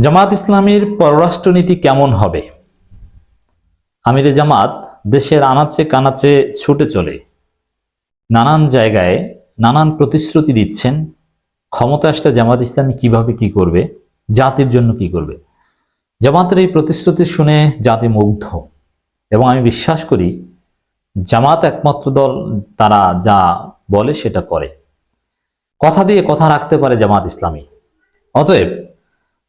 জামাত ইসলামের পররাষ্ট্রনীতি কেমন হবে? আমিরে জামাত দেশের আনাচে কানাচে ছুটে চলে। নানান জায়গায় নানান প্রতিশ্রুতি দিচ্ছেন। ক্ষমতা আসলে জামাত ইসলামী কীভাবে কি করবে? জাতির জন্য কি করবে? জামাতের এই প্রতিশ্রুতি শুনে জাতি মুগ্ধ। এবং আমি বিশ্বাস করি, জামাত একমাত্র দল তারা যা বলে সেটা করে। কথা দিয়ে কথা রাখতে পারে জামাত ইসলামী। অতএব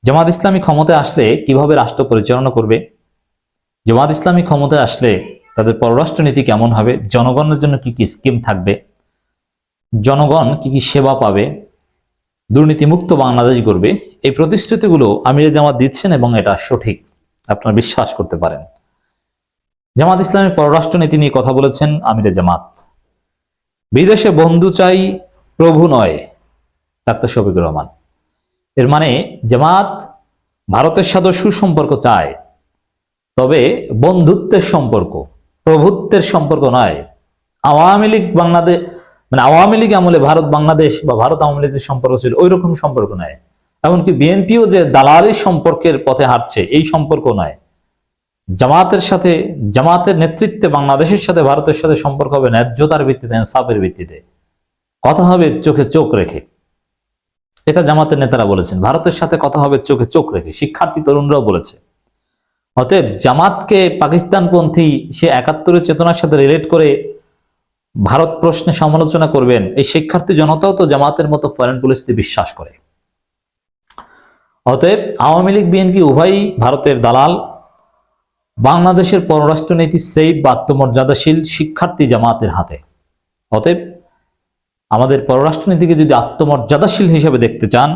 জামাত ইসলামী ক্ষমতায় আসলে কীভাবে রাষ্ট্র পরিচালনা করবে? জামাত ইসলামী ক্ষমতায় আসলে তাদের পররাষ্ট্রনীতি কেমন হবে? জনগণের জন্য কি কি স্কিম থাকবে? জনগণ কি কি সেবা পাবে? দুর্নীতিমুক্ত বাংলাদেশ গড়বে? এই প্রতিশ্রুতিগুলো আমিরে জামাত দিচ্ছেন এবং এটা সঠিক। আপনারা বিশ্বাস করতে পারেন। জামাত ইসলামের পররাষ্ট্রনীতি নিয়ে কথা বলেছেন আমিরে জামাত। বিদেশে বন্ধু চাই, প্রভু নয়, ডাক্তার শফিকুর রহমান। এর মানে জামাত ভারতের সাথে সুসম্পর্ক চায়, তবে বন্ধুত্বের সম্পর্ক, প্রভুত্বের সম্পর্ক নয়। আওয়ামী লীগ বাংলাদেশ মানে আওয়ামী লীগ আমলে ভারত বাংলাদেশ বা ভারত আওয়ামী লীগের সম্পর্ক ছিল ওই রকম সম্পর্ক নয়। এমনকি বিএনপিও যে দালালি সম্পর্কের পথে হাঁটছে, এই সম্পর্ক নয়। জামাতের সাথে, জামাতের নেতৃত্বে বাংলাদেশের সাথে ভারতের সাথে সম্পর্ক হবে ন্যায্যতার ভিত্তিতে, ইনসাফের ভিত্তিতে। কথা হবে চোখে চোখ রেখে। এটা জামাতের নেতারা বলেছেন। ভারতের সাথে কথা হবে চোখে চোখ রেখে। শিক্ষার্থী তরুণরাও বলেছে। অতএব জামাতকে পাকিস্তানপন্থী সে একাত্তরের চেতনার সাথে রিলেট করে ভারত প্রশ্নে সমালোচনা করবেন। এই শিক্ষার্থী জনতাও তো জামাতের মতো ফরেন পলিসিতে বিশ্বাস করে। অতএব আওয়ামী লীগ বিএনপি উভয়ই ভারতের দালাল। বাংলাদেশের পররাষ্ট্রনীতি সেই বা আত্মমর্যাদাশীল শিক্ষার্থী জামাতের হাতে। অতএব আমাদের পররাষ্ট্রনীতিকে যদি আত্মমর্যাদাশীল হিসেবে দেখতে চান,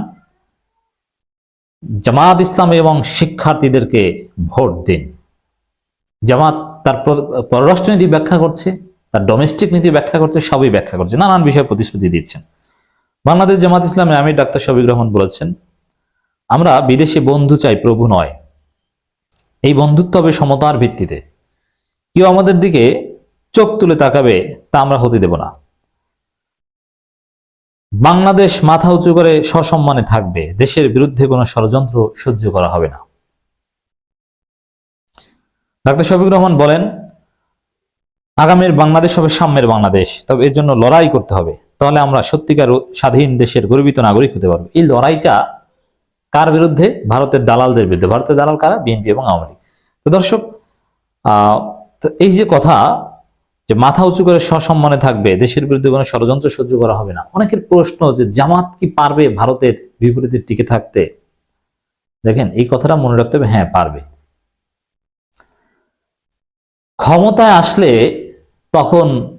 জামাত ইসলাম এবং শিক্ষার্থীদেরকে ভোট দিন। জামাত তার পররাষ্ট্রনীতি ব্যাখ্যা করছে, তার ডোমেস্টিক নীতি ব্যাখ্যা করছে, সবই ব্যাখ্যা করছে, নানান বিষয়ে প্রতিশ্রুতি দিচ্ছেন। বাংলাদেশ জামাত ইসলামের আমির ডাক্তার শফিক রহমান বলেছেন, আমরা বিদেশে বন্ধু চাই, প্রভু নয়। এই বন্ধুত্ব হবে সমতার ভিত্তিতে। কেউ আমাদের দিকে চোখ তুলে তাকাবে তা আমরা হতে দেব না। বাংলাদেশ মাথা উঁচু করে সসম্মানে থাকবে। দেশের বিরুদ্ধে কোনো ষড়যন্ত্র সহ্য করা হবে না। ডাক্তার শফিক রহমান বলেন, আগামীর বাংলাদেশ হবে সাম্যের বাংলাদেশ, তবে এর জন্য লড়াই করতে হবে। তাহলে আমরা সত্যিকার স্বাধীন দেশের গর্বিত নাগরিক হতে পারব। এই লড়াইটা কার বিরুদ্ধে? ভারতের দালালদের বিরুদ্ধে। ভারতের দালাল কারা? বিএনপি এবং আওয়ামী লীগ। তো দর্শক এই যে কথা যে মাথা উঁচু করে সসম্মানে থাকবে, দেশের বিরুদ্ধে কোনো ষড়যন্ত্র সহ্য করা হবে না। অনেকের প্রশ্ন যে জামাত কি পারবে ভারতের বিপরীতে টিকে থাকতে? দেখেন, এই কথাটা মনে রাখতে হবে হ্যাঁ পারবে। ক্ষমতায় আসলে তখন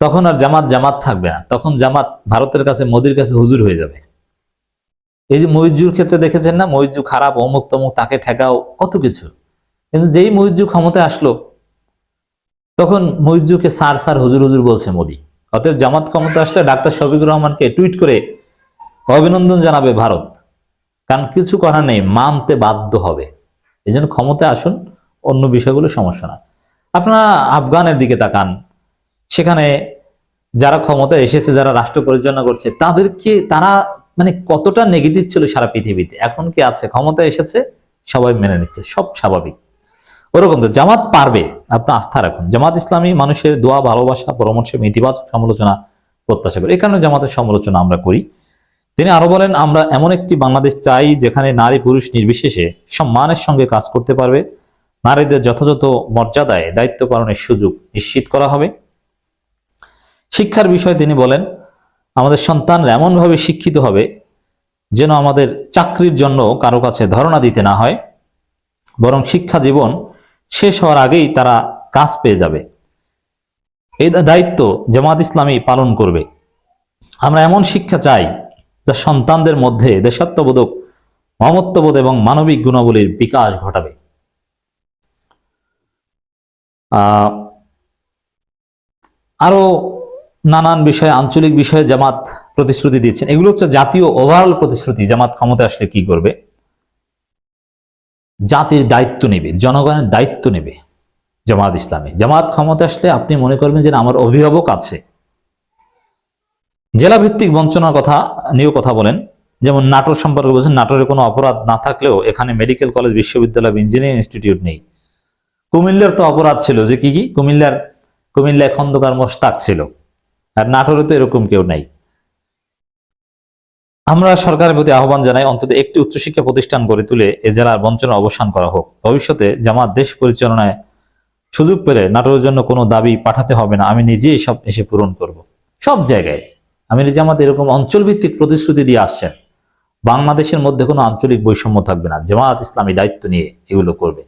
তখন আর জামাত জামাত থাকবে না। তখন জামাত ভারতের কাছে, মোদির কাছে হুজুর হয়ে যাবে। এই যে মহিজুর ক্ষেত্রে দেখেছেন না? মহিজু খারাপ, অমুক তমুক, তাকে ঠেকাও, কত কিছু। কিন্তু যেই মহিজু ক্ষমতায় আসলো তখন মহিজুকে সার সার হুজুর হুজুর বলছে মোদি। অতএব জামাত ক্ষমতা আসলে ডাক্তার শফিকুর রহমানকে টুইট করে অভিনন্দন জানাবে ভারত। কারণ কিছু করার নেই, মানতে বাধ্য হবে। এই জন্য ক্ষমতায় আসুন, অন্য বিষয়গুলো সমস্যা না। আপনারা আফগানের দিকে তাকান। সেখানে যারা ক্ষমতায় এসেছে, যারা রাষ্ট্র পরিচালনা করছে, তাদেরকে তারা মানে কতটা নেগেটিভ ছিল সারা পৃথিবীতে? এখন কি আছে? ক্ষমতা এসেছে, সবাই মেনে নিচ্ছে, সব স্বাভাবিক। ওরকম তো, জামাত পারবে। আপনার আস্থা রাখুন। জামাত ইসলামী মানুষের দোয়া, ভালোবাসা, পরামর্শ, ইতিবাচক সমালোচনা, প্রত্যাশা করি। এ কারণে জামাতের সমালোচনা আমরা করি। তিনি আরও বলেন, আমরা এমন একটি বাংলাদেশ চাই যেখানে নারী পুরুষ নির্বিশেষে সম্মানের সঙ্গে কাজ করতে পারবে। নারীদের যথাযথ মর্যাদায় দায়িত্ব পালনের সুযোগ নিশ্চিত করা হবে। শিক্ষার বিষয়ে তিনি বলেন, আমাদের সন্তানরা এমনভাবে শিক্ষিত হবে যেন আমাদের চাকরির জন্য কারও কাছে ধারণা দিতে না হয়। বরং শিক্ষা জীবন শেষ হওয়ার আগেই তারা কাজ পেয়ে যাবে। এই দায়িত্ব জামাত ইসলামী পালন করবে। আমরা এমন শিক্ষা চাই যা সন্তানদের মধ্যে দেশাত্মবোধক মমত্ববোধ এবং মানবিক গুণাবলীর বিকাশ ঘটাবে। আহ, আরও নানান বিষয়ে আঞ্চলিক বিষয়ে জামাত প্রতিশ্রুতি দিচ্ছেন। এগুলো হচ্ছে জাতীয় ওভারঅল প্রতিশ্রুতি। জামাত ক্ষমতা আসলে কি করবে? জাতির দায়িত্ব নেবে, জনগণের দায়িত্ব নেবে জামাত ইসলামী। জামাত ক্ষমতা আসলে আপনি মনে করবেন যে আমার অভিভাবক আছে। জেলা ভিত্তিক বঞ্চনার কথা, নিয়েও কথা বলেন। যেমন নাটোর সম্পর্কে বলছেন, নাটোরে কোনো অপরাধ না থাকলেও এখানে মেডিকেল কলেজ, বিশ্ববিদ্যালয় ইঞ্জিনিয়ারিং ইনস্টিটিউট নেই। কুমিল্লার তো অপরাধ ছিল যে কি কি? কুমিল্লার, কুমিল্লায় খন্দকার মোস্তাক ছিল। আর নাটোরে তো এরকম কেউ নাই। আমরা সরকারের প্রতি আহ্বান জানাই অন্তত একটি উচ্চশিক্ষা প্রতিষ্ঠান গড়ে তুলে এ জেলার বঞ্চনা অবসান করা হোক। ভবিষ্যতে জামাত দেশ পরিচালনায় সুযোগ পেলে নাটোরের জন্য কোনো দাবি পাঠাতে হবে না। আমি নিজেই সব এসে পূরণ করব। সব জায়গায়। আমির জামাত এরকম অঞ্চলভিত্তিক প্রতিশ্রুতি দিয়ে আসছেন। বাংলাদেশের মধ্যে কোনো আঞ্চলিক বৈষম্য থাকবে না। জামাত ইসলামী দায়িত্ব নিয়ে এগুলো করবে।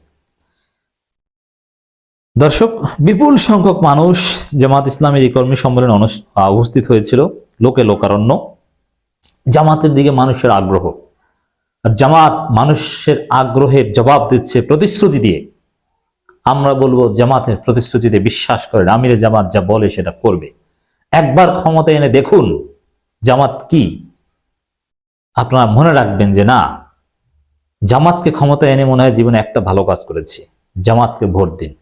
দর্শক, বিপুল সংখ্যক মানুষ জামাত ইসলামের এই কর্মী সম্মেলনে উপস্থিত হয়েছিল। লোকে লোকারণ্য। জামাতের দিকে মানুষের আগ্রহ। আর জামাত মানুষের আগ্রহের জবাব দিচ্ছে প্রতিশ্রুতি দিয়ে। আমরা বলব জামাতের প্রতিশ্রুতিতে বিশ্বাস করেন, আমিরে জামাত যা বলে সেটা করবে। একবার ক্ষমতা এনে দেখুন জামাত কি। আপনারা মনে রাখবেন যে না, জামাতকে ক্ষমতা এনে মনে হয় জীবনে একটা ভালো কাজ করেছি, জামাতকে ভোট দিন।